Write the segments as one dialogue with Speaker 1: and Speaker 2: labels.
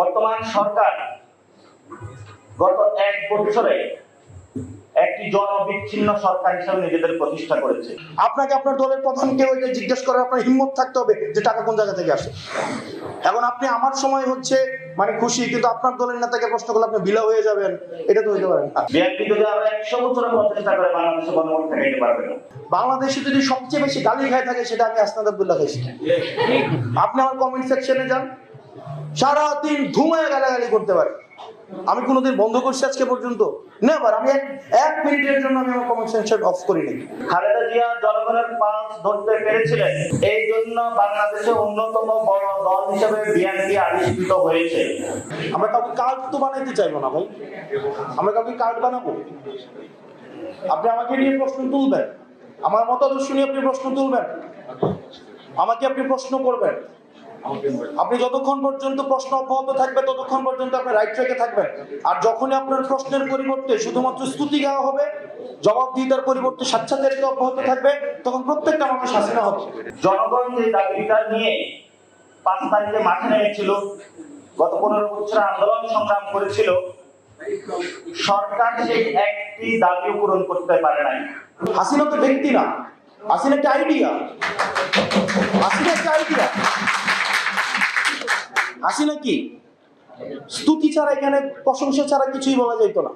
Speaker 1: বর্তমান সরকার গত এক বছরে একটি জনবিচ্ছিন্ন সরকার হিসেবে নিজেদের প্রতিষ্ঠা করেছে।
Speaker 2: আপনাকে আপনার দলের প্রধানকে ওইটা জিজ্ঞেস করার আপনার হিম্মত থাকতে হবে যে টাকা কোন জায়গা থেকে আসে? এখন আপনি আমার সময় হচ্ছে মানে খুশি কিন্তু আপনার দলের নেতাকে প্রশ্ন করলে আপনি বিলা হয়ে যাবেন। এটা তো হইতে পারেন।
Speaker 1: বিএনপি যদি আমরা একশো বছরে প্রতিষ্ঠা করে বাংলাদেশে গণভোট ঠেকাইতে পারবে না।
Speaker 2: বাংলাদেশে যদি সবচেয়ে বেশি গালি খায় থাকে সেটা আমি আসনাদ আব্দুল্লাহ খাইছি আপনি আমার কমেন্ট সেকশনে যান। সারাদিন ধুমায় গালাগালি করতে পারে। আমি কোনোদিন বন্ধ করছি আজকে পর্যন্ত। নেবার আমি এক মিনিটের জন্য আমি আমার কমেন্ট সেকশন অফ করিনি।
Speaker 1: খালেদা জিয়া জনগণের পাঁচ ধরতে পেরেছিলেন। এই জন্য বাংলাদেশে অন্যতম বড় দল হিসেবে বিএনপি আবিষ্কৃত হয়েছে।
Speaker 2: আমরা কাউকে কার্ড তো বানাইতে চাইব না ভাই। আমরা কাউকে কার্ড বানাবো? আপনি আমাকে নিয়ে প্রশ্ন তুলবেন। আমার মতাদর্শ নিয়ে আপনি প্রশ্ন তুলবেন। আমাকে আপনি প্রশ্ন করবেন। আপনি যতক্ষণ পর্যন্ত প্রশ্ন অব্যাহত থাকবে ততক্ষণ পর্যন্ত আপনি রাইট ট্র্যাকে থাকবেন। আর যখনই আপনার প্রশ্নের পরিবর্তে শুধুমাত্র স্তুতি গাওয়া হবে জবাবদিহিতার পরিবর্তে স্বেচ্ছাচারিতা অব্যাহত থাকবে তখন প্রত্যেকটা মানুষ হাসিনা হবে।
Speaker 1: জনগণ যে দাবিটা নিয়ে পাঁচ তারিখে মাঠে নেমেছিল গত পনেরো বছর আন্দোলন সংগ্রাম করেছিল সরকার সেই একটি দাবিও পূরণ করতে পারে নাই।
Speaker 2: হাসিনা তো ব্যক্তি না। হাসিনা একটা আইডিয়া হাসিনা একটা আইডিয়া হাসিনা কি স্তুতি ছাড়া এখানে প্রশংসা ছাড়া কিছুই বলা যেত না।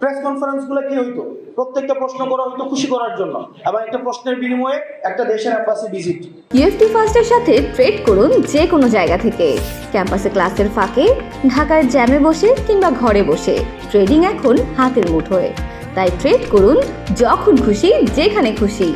Speaker 2: প্রেস কনফারেন্সগুলো কি হইতো? প্রত্যেকটা প্রশ্ন করা হইতো খুশি করার জন্য। এবং একটা প্রশ্নের বিনিময়ে একটা দেশের অ্যাম্বাসি ভিজিট
Speaker 3: ইউএফটি ফার্স্টের সাথে ট্রেড করুন যে কোনো জায়গা থেকে। ক্যাম্পাসে ক্লাসের ফাঁকে, ঢাকার জ্যামে বসে কিংবা ঘরে বসে। ট্রেডিং এখন হাতের মুঠোয়। তাই ট্রেড করুন যখন খুশি, যেখানে খুশি।